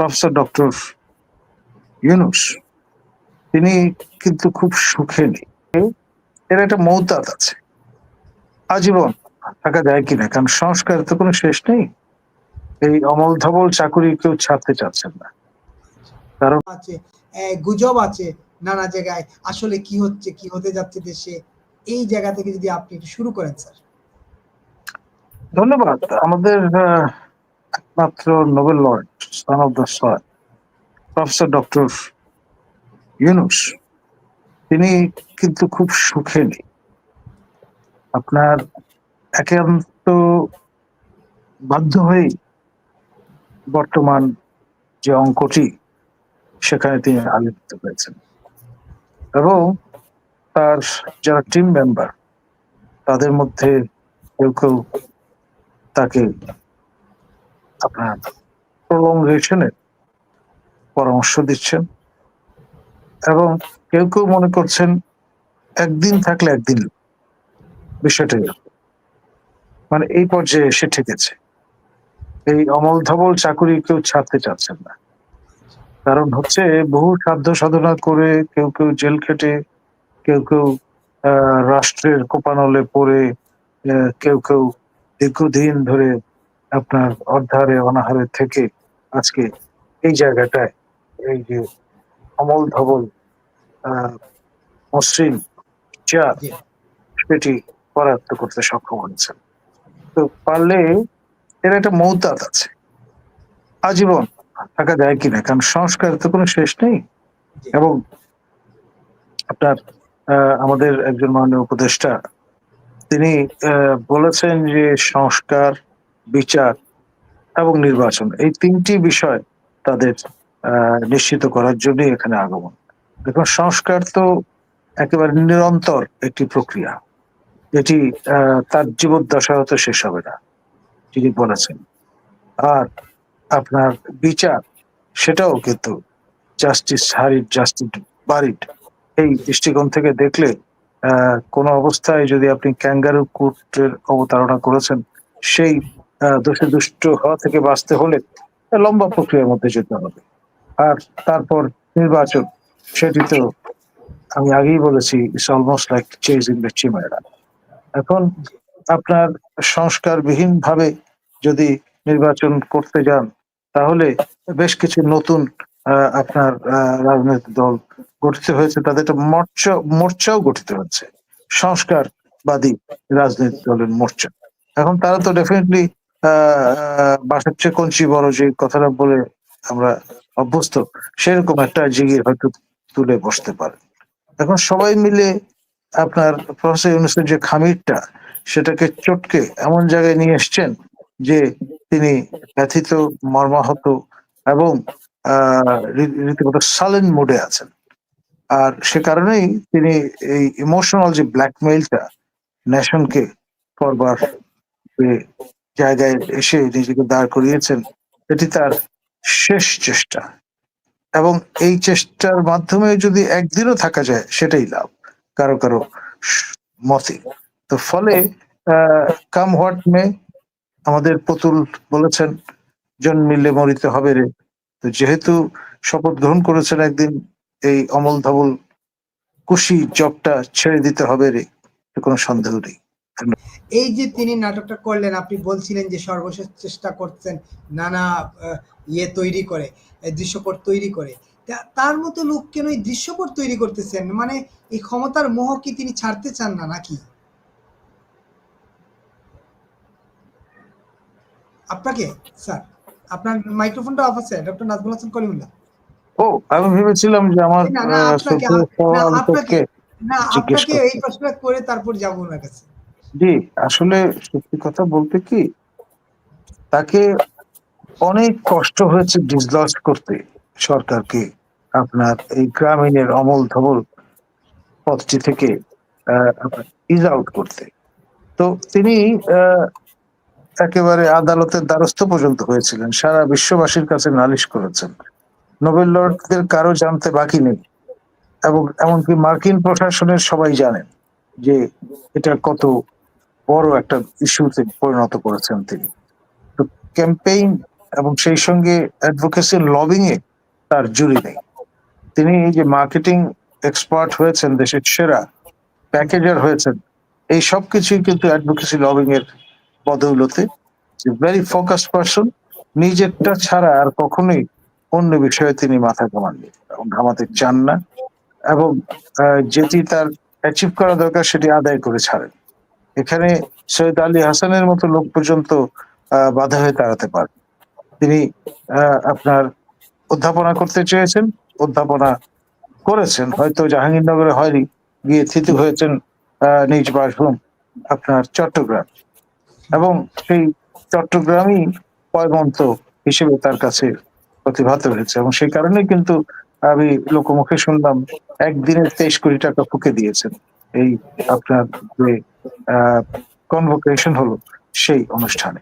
Professor doctor Yunus তিনি কিন্তু খুব সুখে নেই। এর একটা মৌতাত আছে। আজীবন থাকা যায় কিনা কারণ সংস্কারের তো কোনো শেষ নেই। এই অমল ধবল চাকুরি কেউ ছাড়তে চাচ্ছেন না। কারণ আছে গুজব আছে নানা জায়গায়। আসলে কি হচ্ছে কি হতে যাচ্ছে দেশে? এই জায়গা থেকে যদি আপনি শুরু করেন স্যার। ধন্যবাদ। আমাদের একমাত্র Nobel laureate son of the soil professor doctor Yunus তিনি কিন্তু খুব সুখে নেই। আপনার একান্ত বাধ্য হয়েই বর্তমান যে অঙ্কটি, সেখানে তিনি আলোচিত হয়েছেন। এবং তার যারা টিম মেম্বার তাদের মধ্যে কেউ কেউ তাকে আপনার প্রলংরেশনের পরামর্শ দিচ্ছেন এবং কেউ কেউ মনে করছেন একদিন থাকলে একদিন বিষয়টা মানে এই পর্যায়ে এসে ঠেকেছে। এই অমল ধবল চাকুরি কেউ ছাড়তে চাচ্ছেন না। কারণ হচ্ছে বহু সাধ্য সাধনা করে কেউ কেউ জেল খেটে, কেউ কেউ রাষ্ট্রের কোপানলে পড়ে কেউ কেউ দীর্ঘদিন ধরে আপনার অর্ধারে অনাহারে থেকে আজকে এই জায়গাটায় এই যে অমল ধবল মসৃণ চেয়ার সেটি করায়ত্ত করতে সক্ষম হয়েছেন। তো পারলে এর একটা মৌতাত আছে। আজীবন থাকা যায় কিনা কারণ সংস্কার তো কোনো শেষ নেই। এবং আপনার আহ, আমাদের একজন মাননীয় উপদেষ্টা তিনি আহ, বলেছেন যে সংস্কার বিচার এবং নির্বাচন, এই তিনটি বিষয় তাদের নিশ্চিত করার জন্যই এখানে আগমন। দেখুন, সংস্কার তো একেবারে নিরন্তর একটি প্রক্রিয়া। এটি তার জীবদ্দশা হতে শেষ হবে না, তিনি বলেছেন। আর আপনার বিচার, সেটাও কিন্তু জাস্টিস হারিড জাস্টিস বারিড এই দৃষ্টিকোণ থেকে দেখলে কোনো অবস্থায় যদি আপনি ক্যাঙ্গারু কোর্টের অবতারণা করেছেন, সেই দোষে দুষ্ট হওয়া থেকে বাঁচতে হলে লম্বা প্রক্রিয়ার মধ্যে যেতে হবে। আর তারপর নির্বাচন, সেটি তো আমি আগেই বলেছি it's almost like chasing chimera এখন আপনার সংস্কারবিহীন ভাবে যদি নির্বাচন করতে যান, তাহলে বেশ কিছু নতুন আপনার রাজনৈতিক দল গঠিত হয়েছে, তাদের একটা মোর্চা, মোর্চাও গঠিত হচ্ছে সংস্কারবাদী রাজনৈতিক দলের মোর্চা। এখন তারা তো ডেফিনেটলি বাসার চেয়ে কঞ্চি বড় যে কথাটা বলে আমরা অভ্যস্ত, সেরকম একটা জিগির হয়তো তুলে বসতে পারে। এখন সবাই মিলে আপনার প্রফেসর ইউনুসের যে খামিরটা, সেটাকে চটকে এমন জায়গায় নিয়ে এসছেন যে তিনি ব্যথিত, মর্মাহত এবং রীতিমতো সালেন মোডে আছেন। আর সে কারণেই তিনি এই ইমোশনাল যে ব্ল্যাকমেইলটা ন্যাশনকে করবার জায়গায় এসে নিজেকে দাঁড় করিয়েছেন, এটি তার শেষ চেষ্টা। এবং এই চেষ্টার মাধ্যমে যদি একদিনও থাকা যায়, সেটাই লাভ, কারও কারও মতে। তো ফলে কাম হোয়াট মে আমাদের পুতুল বলেছেন, জন্মিলে মরিতে হবে রে। তো যেহেতু শপথ গ্রহণ করেছেন একদিন, এই অমল ধবল কুশি জবটা ছেড়ে দিতে হবে রে কোনো সন্দেহ নেই। এই যে তিনি নাটকটা করলেন আপনি বলছিলেন যে সর্বশেষ চেষ্টা করছেন নানা ইয়ে তৈরি করে দৃশ্যপট তৈরি করে। তার মতো লোক কেন এই দৃশ্যপট তৈরি করতেছেন? মানে এই ক্ষমতার মোহ কি তিনি ছাড়তে চান না নাকি? আপনাকে স্যার আপনার মাইক্রোফোনটা অফ আছে ডক্টর নাজমুল হাসান কলিমুল্লাহ ও আমি ভেবেছিলাম যে আমার না, আপনাকে-। এই প্রশ্নটা করে তারপর যাব ওনার কাছে। জি, আসলে সত্যি কথা বলতে কি, তাকে অনেক কষ্ট হয়েছে ডিসলস করতে সরকারকে আপনার এই গ্রামীণের অমল ধবল পদটি থেকে ইজ আউট করতে। তো তিনি একেবারে আদালতের দ্বারস্থ পর্যন্ত হয়েছিলেন। সারা বিশ্ববাসীর কাছে নালিশ করেছেন। নোবেল লর্ডদের কারও জানতে বাকি নেই। এবং এমনকি মার্কিন প্রশাসনের সবাই জানেন যে এটা কত বড় একটা ইস্যুতে পরিণত করেছেন তিনি। তো ক্যাম্পেইন এবং সেই সঙ্গে অ্যাডভোকেসি লবিং এ তার জুরি নেই। তিনি এই যে মার্কেটিং এক্সপার্ট হয়েছেন, দেশের সেরা প্যাকেজার হয়েছেন, এই সব কিছুই কিন্তু অ্যাডভোকেসি লবিং এর বদৌলতে ভেরি ফোকাসড পার্সন নিজেরটা ছাড়া আর কখনোই অন্য বিষয়ে তিনি মাথা ঘামাননি এবং ঘামাতে চান না এবং যেটি তার অ্যাচিভ করা দরকার সেটি আদায় করে ছাড়েন। এখানে সৈয়দ আলী হাসানের মতো লোক পর্যন্ত বাধা হয়ে দাঁড়াতে পারে তিনি আপনার অধ্যাপনা করতে চেয়েছেন অধ্যাপনা করেছেন। হয়তো জাহাঙ্গীরনগরে হয়নি, গিয়ে থিতু হয়েছেন নিজ বাসভূম আপনার চট্টগ্রাম। এবং সেই চট্টগ্রামই পয়মন্ত হিসেবে তার কাছে প্রতিভাত হয়েছে। এবং সেই কারণে কিন্তু আমি লোকমুখে শুনলাম, একদিনে তেইশ কোটি টাকা ফুকে দিয়েছেন। এই আপনার যে কনভোকেশন হলো সেই অনুষ্ঠানে।